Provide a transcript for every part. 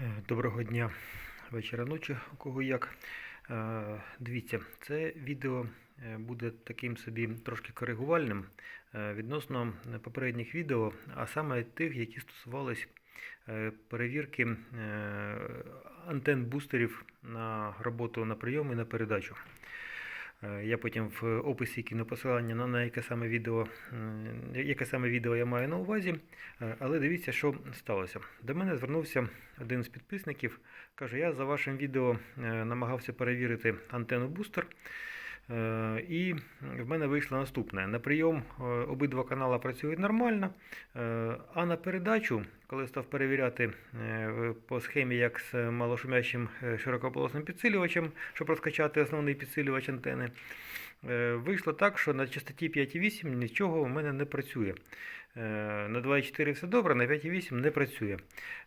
Е, Доброго дня, вечора ночі, у кого як. Е, Дивіться, це відео е, буде таким собі трошки коригувальним відносно попередніх відео, а саме тих, які стосувались перевірки е, антен бустерів на роботу на прийом і на передачу. Е, Я потім в описі кину посилання на, яке саме відео, яке саме відео я маю на увазі. Е, Але дивіться, що сталося. До мене звернувся один з підписників. Каже, я за вашим відео е, намагався перевірити антенну бустер. Е, І в мене вийшло наступне. На прийом е, обидва канали працюють нормально, е, а на передачу, коли став перевіряти по схемі, як з малошумящим широкополосним підсилювачем, щоб розкачати основний підсилювач антени, вийшло так, що на частоті 5,8 нічого у мене не працює. Е, На 2,4 все добре, на 5,8 не працює.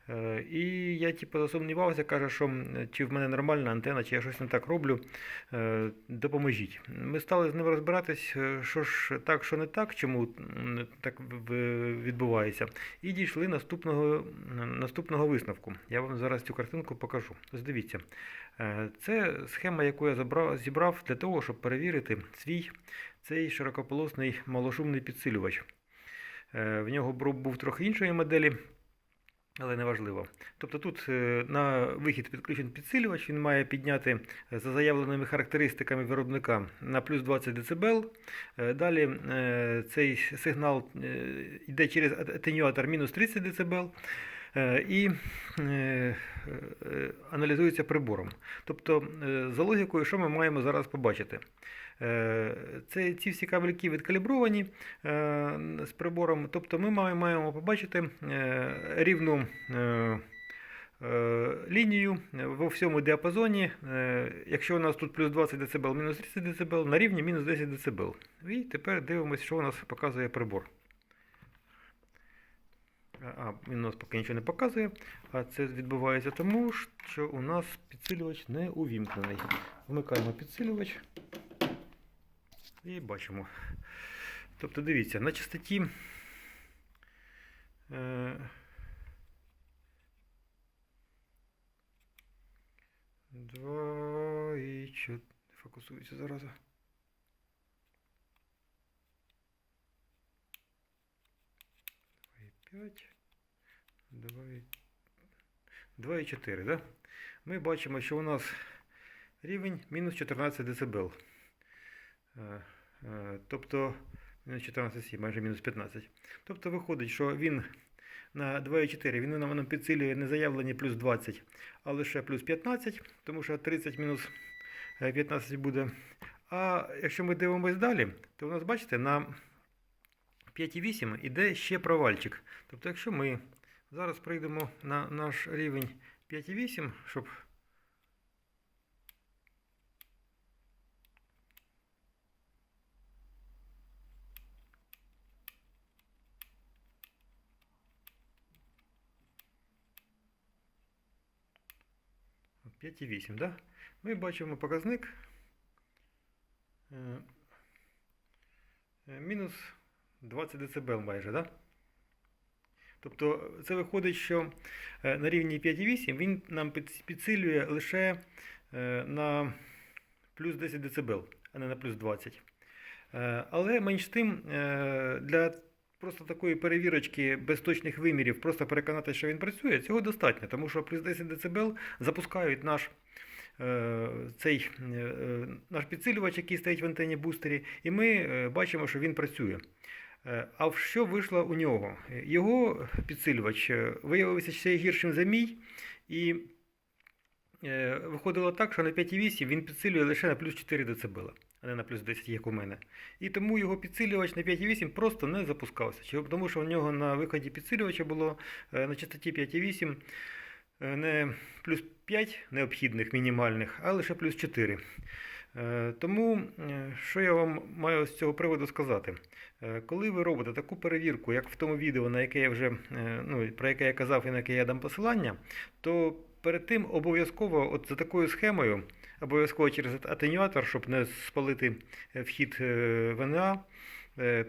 Е, І я типу засумнівався, каже, що чи в мене нормальна антена, чи я щось не так роблю. Е, Допоможіть. Ми стали з ним розбиратись, що ж так, що не так, чому так відбувається. І дійшли наступного, наступного висновку. Я вам зараз цю картинку покажу. Ось дивіться. Е, Це схема, яку я зібрав для того, щоб перевірити свій цей широкополосний малошумний підсилювач. Е, В нього був трохи іншої моделі, але не важливо. Тобто тут е, на вихід підключений підсилювач, він має підняти е, за заявленими характеристиками виробника на плюс 20 дБ. Далі цей сигнал йде через атенюатор мінус 30 дБ. Е, І е, е, аналізується прибором. Тобто, за логікою, що ми маємо зараз побачити? Це, ці всі кабельки відкалібровані з прибором. Тобто ми маємо, побачити рівну лінію во всьому діапазоні. Якщо у нас тут плюс 20 дБ, мінус 30 дБ, на рівні мінус 10 дБ. І тепер дивимося, що у нас показує прибор а він нас поки нічого не показує. А це відбувається тому, що у нас підсилювач не увімкнений. Вмикаємо підсилювач і бачимо. Тобто, дивіться, на частоті. Е, два і чотири. Фокусується зараза. 5. 2,4. Да? Ми бачимо, що у нас рівень мінус 14 дБ. Е, е, тобто, мінус 14,7, майже мінус 15. Тобто виходить, що він на 2,4 він нам підсилює не заявлені плюс 20, а лише плюс 15, тому що 30 мінус е, 15 буде. А якщо ми дивимося далі, то у нас, бачите, на 5,8 іде ще провальчик. Тобто, якщо ми зараз прийдемо на наш рівень 5,8, щоб От 5,8, да? Ми бачимо показник е, е, мінус 20 дБ майже, да? Тобто це виходить, що е, на рівні 5,8 він нам підсилює лише е, на плюс 10 дБ, а не на плюс 20. Е, Але менш тим, для просто такої перевірочки без точних вимірів, просто переконати, що він працює, цього достатньо, тому що плюс 10 дБ запускають наш. Цей наш підсилювач, який стоїть в антенні бустері, і ми бачимо, що він працює. Е, А що вийшло у нього? Його підсилювач е, виявився ще гіршим за мій, і е, виходило так, що на 5,8 він підсилює лише на плюс 4 дБ, а не на плюс 10, як у мене. І тому його підсилювач на 5,8 просто не запускався. Тому що у нього на виході підсилювача було на частоті 5,8 е, не плюс 5 необхідних мінімальних, а лише плюс 4. Е, Тому, е, що я вам маю з цього приводу сказати? Е, Коли ви робите таку перевірку, як в тому відео, на яке я вже, ну, про яке я казав і на яке я дам посилання, то перед тим обов'язково от за такою схемою, обов'язково через атенюатор, щоб не спалити вхід ВНА,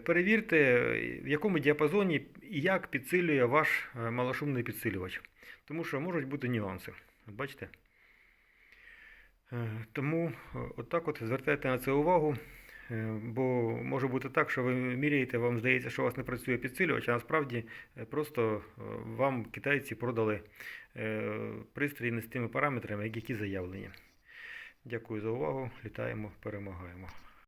перевірте, в якому діапазоні і як підсилює ваш малошумний підсилювач. Тому що можуть бути нюанси. Бачите? Е, Тому е, отак от звертайте на це увагу. Е, Бо може бути так, що ви міряєте, вам здається, що у вас не працює підсилювач, а насправді просто вам китайці продали пристрій не з тими параметрами, які заявлені. Дякую за увагу. Літаємо, перемагаємо.